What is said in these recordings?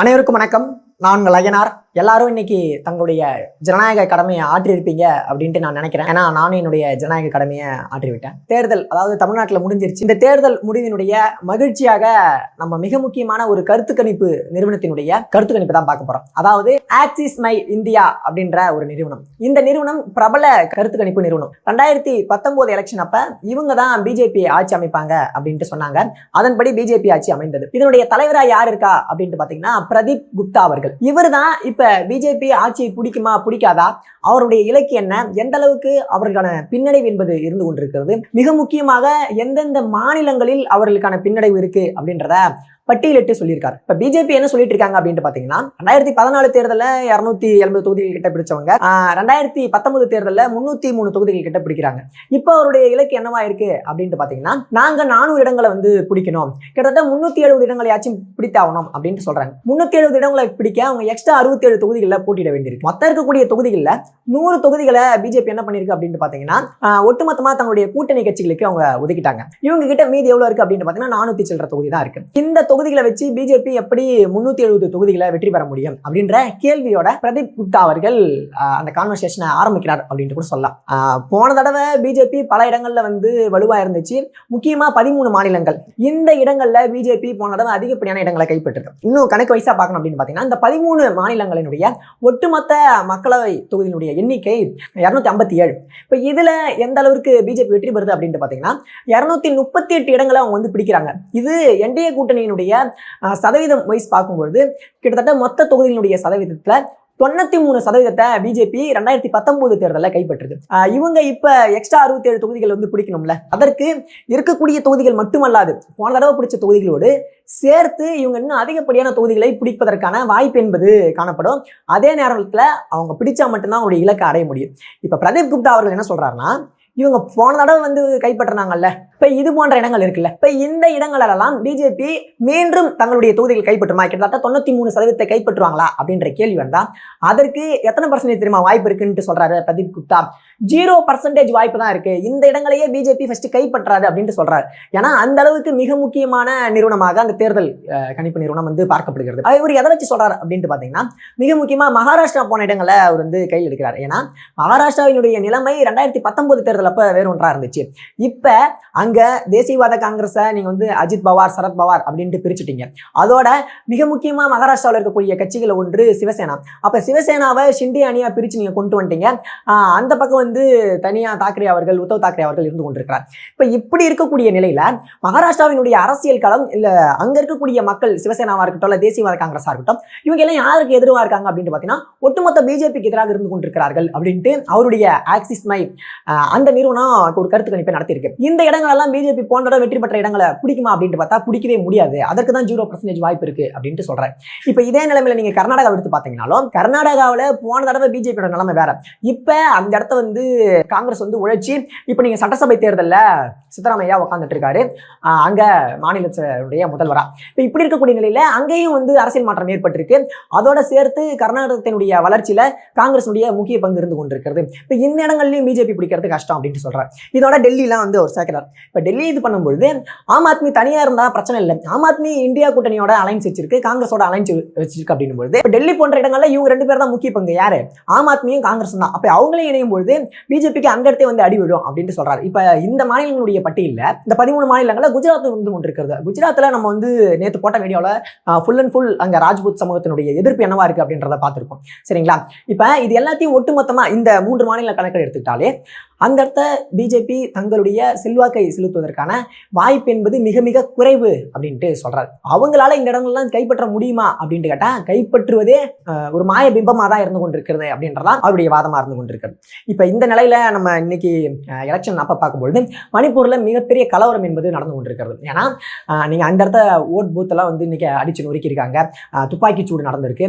அனைவருக்கும் வணக்கம். நான் உங்கள் அய்யனார். எல்லாரும் இன்னைக்கு தங்களுடைய ஜனநாயக கடமையை ஆற்றியிருப்பீங்க அப்படின்ட்டு நான் நினைக்கிறேன். ஏன்னா நானும் என்னுடைய ஜனநாயக கடமையை ஆற்றிவிட்டேன். தேர்தல் அதாவது தமிழ்நாட்டில் முடிஞ்சிருச்சு. இந்த தேர்தல் முடிவினுடைய மகிழ்ச்சியாக நம்ம மிக முக்கியமான ஒரு கருத்து கணிப்பு நிறுவனத்தினுடைய கருத்து கணிப்பு தான் பார்க்க போறோம். அதாவது ஆக்சிஸ் மை இந்தியா அப்படின்ற ஒரு நிறுவனம். இந்த நிறுவனம் பிரபல கருத்து கணிப்பு நிறுவனம். ரெண்டாயிரத்தி பத்தொன்பது எலெக்ஷன் அப்ப இவங்க தான் பிஜேபி ஆட்சி அமைப்பாங்க அப்படின்ட்டு சொன்னாங்க. அதன்படி பிஜேபி ஆட்சி அமைந்தது. இதனுடைய தலைவராக யார் இருக்கா அப்படின்ட்டு பாத்தீங்கன்னா பிரதீப் குப்தா அவர்கள். இவர் தான் இப்ப பிஜேபி ஆட்சி பிடிக்குமா பிடிக்காதா? அவருடைய இலக்கு என்ன? எந்த அளவுக்கு அவர்களுக்கான பின்னடைவு என்பது இருந்து கொண்டிருக்கிறது? மிக முக்கியமாக எந்தெந்த மாநிலங்களில் அவர்களுக்கான பின்னடைவு இருக்கு அப்படின்றத பட்டியலிட்டு சொல்லியிருக்காரு. இப்ப பிஜேபி என்ன சொல்லிட்டு இருக்காங்க அப்படின்ட்டு பாத்தீங்கன்னா ரெண்டாயிரத்தி பதினாலு தேர்தலில் இரநூத்தி எண்பது தொகுதிகள் கிட்ட பிடிச்சவங்க ரெண்டாயிரத்தி பத்தொன்பது தேர்தலில் முன்னூத்தி மூணு தொகுதிகள் கிட்ட பிடிக்கிறாங்க. இப்போ அவருடைய இலக்கு என்னவா இருக்கு அப்படின்ட்டு பாத்தீங்கன்னா நாங்க நானூறு இடங்களை வந்து பிடிக்கணும். கிட்டத்தட்ட முன்னூத்தி எழுபது இடங்களையாச்சும் பிடித்தாகணும் அப்படின்ட்டு சொல்றாங்க. முன்னூத்தி எழுபது இடங்களை பிடிக்க அவங்க எக்ஸ்ட்ரா அறுபத்தி ஏழு தொகுதிகளில் போட்டியிட வேண்டியிருக்கு. மொத்தம் இருக்கக்கூடிய தொகுதிகளில் நூறு தொகுதிகளை பிஜேபி என்ன பண்ணிருக்கு அப்படின்னு பாத்தீங்கன்னா ஒட்டுமொத்தமா தங்களுடைய கூட்டணி கட்சிகளுக்கு அவங்க ஒதுக்கிட்டாங்க. இவங்க கிட்ட மீதி எவ்வளவு இருக்கு அப்படின்னு பாத்தீங்கன்னா நானூத்தி சில்லற தொகுதி தான் இருக்கு. இந்த தொகுதி தொகுதிகளை வச்சு பிஜேபி எப்படி முன்னூத்தி எழுபது தொகுதிகளை வெற்றி பெற முடியும் அப்படின்ற கேள்வியோட பிரதீப் குப்தா அவர்கள் அந்த கான்வர்சேஷனை ஆரம்பிக்கிறார் அப்படின்ட்டு கூட சொல்லலாம். போன தடவை பிஜேபி பல இடங்கள்ல வந்து வலுவா இருந்துச்சு. முக்கியமா பதிமூணு மாநிலங்கள். இந்த இடங்கள்ல பிஜேபி போன தடவை அதிகப்படியான இடங்களை கைப்பற்றிருக்கு. இன்னும் கணக்கு வயசா பார்க்கணும் அப்படின்னு பாத்தீங்கன்னா இந்த பதிமூணு மாநிலங்களினுடைய ஒட்டுமொத்த மக்களவை தொகுதியினுடைய எண்ணிக்கை இருநூத்தி ஐம்பத்தி ஏழு. இப்போ இதுல எந்த அளவுக்கு பிஜேபி வெற்றி பெறுது அப்படின்ட்டு பாத்தீங்கன்னா இருநூத்தி முப்பத்தி எட்டு இடங்களை அவங்க வந்து பிடிக்கிறாங்க. இது என்டிஏ கூட்டணியினுடைய அஹ், சதவீதம் வைஸ் பார்க்கும்பொழுது கிட்டத்தட்ட மொத்த தொகுதியினுடைய சதவீதத்துல தொண்ணூத்தி மூணு சதவீதத்தை பிஜேபி ரெண்டாயிரத்தி பத்தொன்பது தேர்தலில் கைப்பற்றுது. இவங்க இப்ப எக்ஸ்ட்ரா அறுபத்தி ஏழு தொகுதிகள் வந்து பிடிக்கணும்ல? அதற்கு இருக்கக்கூடிய தொகுதிகள் மட்டுமல்லாது போன தடவை பிடிச்ச தொகுதிகளோடு சேர்த்து இவங்க இன்னும் அதிகப்படியான தொகுதிகளை பிடிப்பதற்கான வாய்ப்பு என்பது காணப்படும். அதே நேரத்தில் அவங்க பிடிச்சா மட்டும்தான் அவங்களுடைய இலக்கை அடைய முடியும். இப்ப பிரதீப் குப்தா அவர்கள் என்ன சொல்றாருன்னா இவங்க போன தடவை வந்து கைப்பற்றினாங்கல்ல இப்ப இது போன்ற இடங்கள் இருக்குல்ல. இப்ப இந்த இடங்களெல்லாம் பிஜேபி மீண்டும் தங்களுடைய தொகுதிகள் கைப்பற்றுமா? கிட்டத்தட்ட தொண்ணூத்தி மூணு சதவீதத்தை கைப்பற்றுவாங்களா? அப்படின்ற கேள்வி வந்தால் அதற்கு எத்தனை பர்சன்டேஜ் தெரியுமா வாய்ப்பு இருக்குன்னு சொல்றாரு பிரதீப் குப்தா. ஜீரோ பர்சன்டேஜ் வாய்ப்பு தான் இருக்கு. இந்த இடங்களையே பிஜேபி ஃபஸ்ட்டு கைப்பற்றாது அப்படின்ட்டு சொல்றாரு. ஏன்னா அந்த அளவுக்கு மிக முக்கியமான நிறுவனமாக அந்த தேர்தல் கணிப்பு நிறுவனம் வந்து பார்க்கப்படுகிறது. அவர் இவர் எதை வச்சு சொல்றாரு அப்படின்ட்டு பாத்தீங்கன்னா மிக முக்கியமா மகாராஷ்டிரா போன இடங்களை அவர் வந்து கையில் எடுக்கிறார். ஏன்னா மகாராஷ்டிராவினுடைய நிலைமை ரெண்டாயிரத்தி பத்தொன்பது தேர்தல் அப்ப வேறு ஒன்றா இருந்துச்சு. இப்ப அங்க தேசியவாத காங்கிரஸை நீங்க வந்து அஜித் பவார் சரத் பவார் அப்படின்ட்டு பிரிச்சுட்டீங்க. அதோட மிக முக்கியமா மகாராஷ்டிராவில் இருக்கக்கூடிய கட்சிகள் ஒன்று சிவசேனா. அப்ப சிவசேனாவை ஷிண்டே அணியா பிரிச்சு நீங்க கொண்டு வந்துட்டீங்க. அந்த பக்கம் வந்து தனியா தாக்கரே அவர்கள் உத்தவ் தாக்கரே அவர்கள் இருந்து கொண்டிருக்கிறார். இப்ப இப்படி இருக்கக்கூடிய நிலையில மகாராஷ்டிராவினுடைய அரசியல் களம் இல்ல அங்க இருக்கக்கூடிய மக்கள் சிவசேனாவா இருக்கட்டும் இல்ல தேசியவாத காங்கிரஸா இருக்கட்டும் இவங்க எல்லாம் யாருக்கு எதிர்வா இருக்காங்க அப்படின்னு பாத்தீங்கன்னா ஒட்டுமொத்த பிஜேபிக்கு எதிராக இருந்து கொண்டிருக்கிறார்கள் அப்படின்ட்டு அவருடைய ஆக்சிஸ் மை அந்த நிறுவனம் ஒரு கருத்து கணிப்பை நடத்தியிருக்கு. இந்த இடங்கள் எல்லாம் பிஜேபி போன தடவை வெற்றி பெற்ற இடங்களை பிடிக்குமா அப்படின்ட்டு பார்த்தா பிடிக்கவே முடியாது. அதற்கு தான் ஜீரோ பர்சன்டேஜ் வாய்ப்பு இருக்கு அப்படின்ட்டு சொல்றேன். இப்போ இதே நிலைமையில நீங்க கர்நாடகா எடுத்து பார்த்தீங்கன்னாலும் கர்நாடகாவில் போன தடவை பிஜேபியோட நிலைமை வேற. இப்போ அந்த இடத்த வந்து காங்கிரஸ் வந்து உழைச்சி இப்போ நீங்க சட்டசபை தேர்தலில் சித்தராமையா உட்காந்துட்டு இருக்காரு. அங்க மாநிலத்தினுடைய முதல்வரா. இப்போ இப்படி இருக்கக்கூடிய நிலையில அங்கேயும் வந்து அரசியல் மாற்றம் ஏற்பட்டிருக்கு. அதோட சேர்த்து கர்நாடகத்தினுடைய வளர்ச்சியில காங்கிரஸுடைய முக்கிய பங்கு இருந்து கொண்டிருக்கிறது. இப்போ இந்த இடங்கள்லயும் பிஜேபி பிடிக்கிறது கஷ்டம் அப்படின்ட்டு சொல்றாரு இதோட டெல்லிலாம் வந்து ஒரு சேர்க்கிறார். இப்போ டெல்லி இது பண்ணும்பொழுது ஆம் ஆத்மி தனியாக இருந்தால் பிரச்சனை இல்லை. ஆம் ஆத்மி இந்தியா கூட்டணியோட அலைன்ஸ் வச்சிருக்கு காங்கிரஸோட அலைன்ஸ் வச்சிருக்கு அப்படின்னும் பொழுது இப்போ டெல்லி போன்ற இடங்களில் இவங்க ரெண்டு பேர் தான் முக்கிய பங்கு. யார்? ஆம் ஆத்மியும் காங்கிரஸ் தான். அப்போ அவங்களே இணையும் பொழுது பிஜேபிக்கு அந்த இடத்தை வந்து அடிவிடும் அப்படின்ட்டு சொல்கிறாரு இப்போ இந்த மாநிலங்களுடைய பட்டியலில் இந்த பதிமூணு மாநிலங்களில் குஜராத் வந்து கொண்டிருக்கிறது குஜராத்தில் நம்ம வந்து நேற்று போட்ட வீடியோவில் ஃபுல் அண்ட் ஃபுல் அங்கே ராஜ்புத் சமூகத்தினுடைய எதிர்ப்பு என்னவா இருக்கு அப்படின்றத பார்த்துருப்போம். சரிங்களா? இப்போ இது எல்லாத்தையும் ஒட்டுமொத்தமாக இந்த மூன்று மாநில கணக்கில் எடுத்துக்கிட்டாலே அந்த இடத்த பிஜேபி தங்களுடைய செல்வாக்கை செலுத்துவதற்கான வாய்ப்பு என்பது மிக மிக குறைவு அப்படின்ட்டு சொல்றாரு. அவங்களால இந்த இடங்கள்லாம் கைப்பற்ற முடியுமா அப்படின்ட்டு கேட்டால் கைப்பற்றுவதே ஒரு மாய பிம்பமாக தான் இருந்து கொண்டிருக்கிறது அப்படின்றதான் அவருடைய வாதமாக இருந்து கொண்டிருக்கிறது. இப்போ இந்த நிலையில நம்ம இன்னைக்கு எலெக்ஷன் அப்போ பார்க்கும்பொழுது மணிப்பூரில் மிகப்பெரிய கலவரம் என்பது நடந்து கொண்டிருக்கிறது. ஏன்னா நீங்கள் நீங்க அந்த இடத்த ஓட் பூத்தெல்லாம் வந்து இன்னைக்கு அடிச்சு நொறுக்கியிருக்காங்க. துப்பாக்கி சூடு நடந்திருக்கு.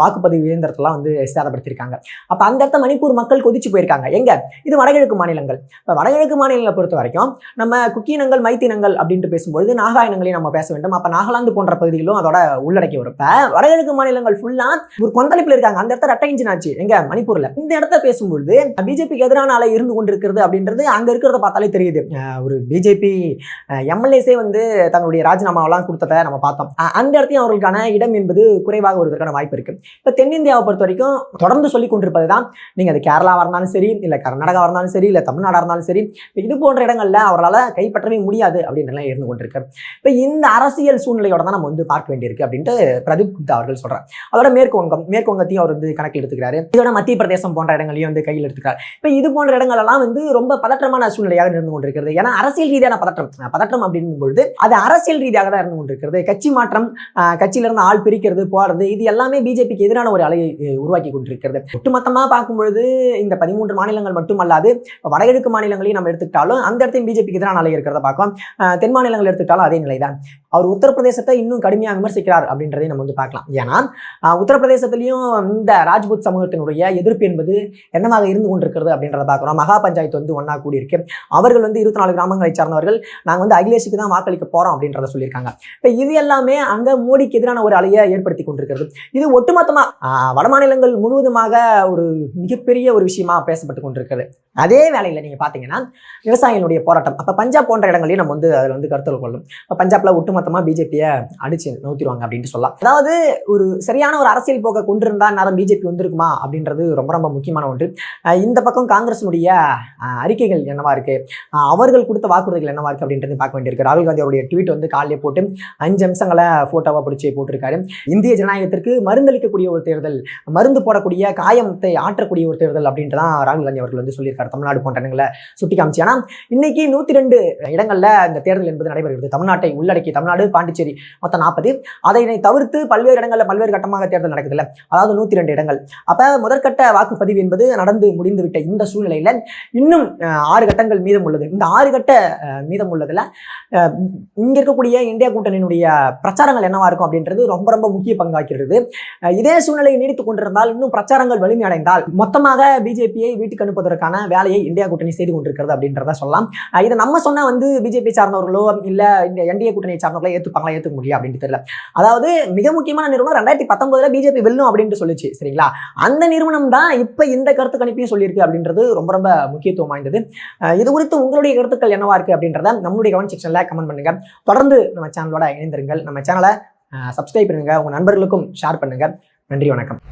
வாக்குப்பதிவு இயந்திரத்தெல்லாம் வந்து சேதப்படுத்தியிருக்காங்க. அப்போ அந்த இடத்த மணிப்பூர் மக்கள் கொதிச்சு போயிருக்காங்க. எங்க? இது வடகிழக்கு வடகிழக்கு மாநிலங்கள். இப்போ வடகிழக்கு மாநிலங்களை பொறுத்த வரைக்கும் நம்ம குக்கீனங்கள் மைத்தினங்கள் அப்படின்ட்டு பேசும்பொழுது நாகா இனங்களையும் நம்ம பேச வேண்டும். அப்போ நாகாலாந்து போன்ற பகுதிகளும் அதோட உள்ளடக்கி வரும். இப்போ வடகிழக்கு மாநிலங்கள் ஃபுல்லாக ஒரு கொந்தளிப்பில் இருக்காங்க. அந்த இடத்த ரெட்டை இன்ஜின் ஆச்சு எங்க இந்த இடத்த பேசும்பொழுது பிஜேபிக்கு எதிரான அலை இருந்து கொண்டிருக்கிறது அப்படின்றது அங்கே இருக்கிறத பார்த்தாலே தெரியுது. ஒரு பிஜேபி எம்எல்ஏஸே வந்து தங்களுடைய ராஜினாமாவெல்லாம் கொடுத்ததை நம்ம பார்த்தோம். அந்த இடத்தையும் அவர்களுக்கான இடம் என்பது குறைவாக வருவதற்கான வாய்ப்பு இருக்கு. இப்போ தென்னிந்தியாவை பொறுத்த வரைக்கும் தொடர்ந்து சொல்லி கொண்டிருப்பது தான் நீங்க அது கேரளாவா இருந்தாலும் சரி இல்லை கர்நாடகா இருந்தாலும் சரி தெரியல தமிழ்நாடாக இருந்தாலும் சரி இப்போ இது போன்ற இடங்களில் அவரால் கைப்பற்றவே முடியாது அப்படின்றலாம் இருந்து கொண்டிருக்கார். இப்போ இந்த அரசியல் சூழ்நிலையோட தான் நம்ம வந்து பார்க்க வேண்டியிருக்கு அப்படின்ட்டு பிரதீப் குப்தா அவர்கள் சொல்கிறார் அதோட மேற்கு வங்கம் மேற்கு வங்கத்தையும் அவர் வந்து கணக்கில் எடுத்துக்கிறாரு. இதோட மத்திய பிரதேசம் போன்ற இடங்களையும் வந்து கையில் எடுத்துக்கிறார். இப்போ இது போன்ற இடங்களெல்லாம் வந்து ரொம்ப பதற்றமான சூழ்நிலையாக இருந்து கொண்டிருக்கிறது. ஏன்னா அரசியல் ரீதியான பதற்றம் பதற்றம் அப்படிங்கும் பொழுது அது அரசியல் ரீதியாக தான் இருந்து கொண்டிருக்கிறது. கட்சி மாற்றம் கட்சியிலிருந்து ஆள் பிரிக்கிறது போறது இது எல்லாமே பிஜேபிக்கு எதிரான ஒரு அலையை உருவாக்கி கொண்டிருக்கிறது. ஒட்டுமொத்தமாக பார்க்கும் பொழுது இந்த பதிமூன்று மாநிலங்கள் மட்டுமல்லாது வடகிழக்கு மாநிலங்களையும் நம்ம எடுத்துக்கிட்டாலும் அந்த இடத்தையும் பிஜேபிக்கு எதிரான அலை இருக்கிறத பார்க்கலாம். தென் மாநிலங்கள் எடுத்துக்கிட்டாலும் அதே நிலைதான். அவர் உத்தரப்பிரதேசத்தை இன்னும் கடுமையாக விமர்சிக்கிறார் அப்படின்றதை நம்ம வந்து பார்க்கலாம். ஏன்னா உத்தரப்பிரதேசத்திலையும் இந்த ராஜ்புத் சமூகத்தினுடைய எதிர்ப்பு என்பது என்னவாக இருந்து கொண்டிருக்கிறது அப்படின்றத பார்க்குறோம். மகா பஞ்சாயத்து வந்து ஒன்றா கூடியிருக்கு. அவர்கள் வந்து இருபத்தி நாலு கிராமங்களை சார்ந்தவர்கள். நாங்கள் வந்து அகிலேஷுக்கு தான் வாக்களிக்க போகிறோம் அப்படின்றத சொல்லியிருக்காங்க. இப்போ இது எல்லாமே அங்கே மோடிக்கு எதிரான ஒரு அலையை ஏற்படுத்தி கொண்டிருக்கிறது. இது ஒட்டுமொத்தமாக வடமாநிலங்கள் முழுவதுமாக ஒரு மிகப்பெரிய ஒரு விஷயமா பேசப்பட்டு கொண்டிருக்கிறது. அதே வேலையில் நீங்கள் பார்த்தீங்கன்னா விவசாயிகளுடைய போராட்டம். அப்போ பஞ்சாப் போன்ற இடங்களையும் நம்ம வந்து அதில் வந்து கருத்தில் கொள்ளும் இப்போ பஞ்சாப்ல ஒட்டுமொத்தமாக பிஜேபியை அடிச்சு நவுத்திடுவாங்க அப்படின்ட்டு சொல்லலாம். அதாவது ஒரு சரியான ஒரு அரசியல் போக்கை கொண்டிருந்தா நேரம் பிஜேபி வந்திருக்குமா அப்படின்றது ரொம்ப ரொம்ப முக்கியமான ஒன்று. இந்த பக்கம் காங்கிரஸினுடைய அறிக்கைகள் என்னவா இருக்கு? அவர்கள் கொடுத்த வாக்குறுதிகள் என்னவா இருக்கு அப்படின்றது பார்க்க வேண்டியிருக்கு. ராகுல் காந்தி அவருடைய ட்வீட் வந்து காலையில் போட்டு அஞ்சு அம்சங்களை போட்டோவா பிடிச்சி போட்டிருக்காரு. இந்திய ஜனநாயகத்திற்கு மருந்தளிக்கக்கூடிய ஒரு தேர்தல் மருந்து போடக்கூடிய காயத்தை ஆற்றக்கூடிய ஒரு தேர்தல் அப்படின்ட்டு தான் ராகுல் காந்தி அவர்கள் வந்து சொல்லியிருக்காரு. தமிழ்நாடு போன்ற இடங்களை சுட்டி காமிச்சு ஆனா இன்னைக்கு நூத்தி ரெண்டு இடங்கள்ல இந்த தேர்தல் என்பது நடைபெறுகிறது. தமிழ்நாட்டை உள்ளடக்கி தமிழ் தமிழ்நாடு பாண்டிச்சேரி மொத்தம் நாற்பது. அதனை தவிர்த்து பல்வேறு இடங்களில் பல்வேறு கட்டமாக தேர்தல் நடக்குதுல்ல. அதாவது நூற்றி ரெண்டு இடங்கள். அப்போ முதற்கட்ட வாக்குப்பதிவு என்பது நடந்து முடிந்துவிட்ட இந்த சூழ்நிலையில் இன்னும் ஆறு கட்டங்கள் மீதம் உள்ளது. இந்த ஆறு கட்ட மீதம் உள்ளதில் இங்கே இருக்கக்கூடிய இந்தியா கூட்டணியினுடைய பிரச்சாரங்கள் என்னவா இருக்கும் அப்படின்றது ரொம்ப ரொம்ப முக்கிய பங்காக்கிறது. இதே சூழ்நிலையை நீடித்துக் கொண்டிருந்தால் இன்னும் பிரச்சாரங்கள் வலிமை அடைந்தால் மொத்தமாக பிஜேபியை வீட்டுக்கு அனுப்புவதற்கான வேலையை இந்தியா கூட்டணி செய்து கொண்டிருக்கிறது அப்படின்றத சொல்லலாம். இதை நம்ம சொன்னால் வந்து பிஜேபி சார்ந்தவர்களோ இல்ல இந்த என்டிஏ கூட்டணியை சார்ந்தவர்களோ ஏற்றுப்பாங்களா ஏற்றுக்க முடியும் அப்படின்னு தெரியல. அதாவது மிக முக்கியமான நிறுவனம் ரெண்டாயிரத்தி பத்தொன்பதுல பிஜேபி வெல்லும் அப்படின்ட்டு சொல்லிச்சு சரிங்களா? அந்த நிறுவனம் தான் இப்போ இந்த கருத்து கணிப்பையும் சொல்லியிருக்கு அப்படின்றது ரொம்ப ரொம்ப முக்கியத்துவம் வாய்ந்தது. இது குறித்து உங்களுடைய கருத்துக்கள் என்னவா இருக்கு அப்படின்றத நம்மளுடைய கமெண்ட் செக்ஷனில் கமெண்ட் பண்ணுங்க. தொடர்ந்து நம்ம சேனலோட இணைந்திருங்கள். நம்ம சேனலை சப்ஸ்கிரைப் பண்ணுங்க. உங்க நண்பர்களுக்கும் ஷேர் பண்ணுங்க. நன்றி வணக்கம்.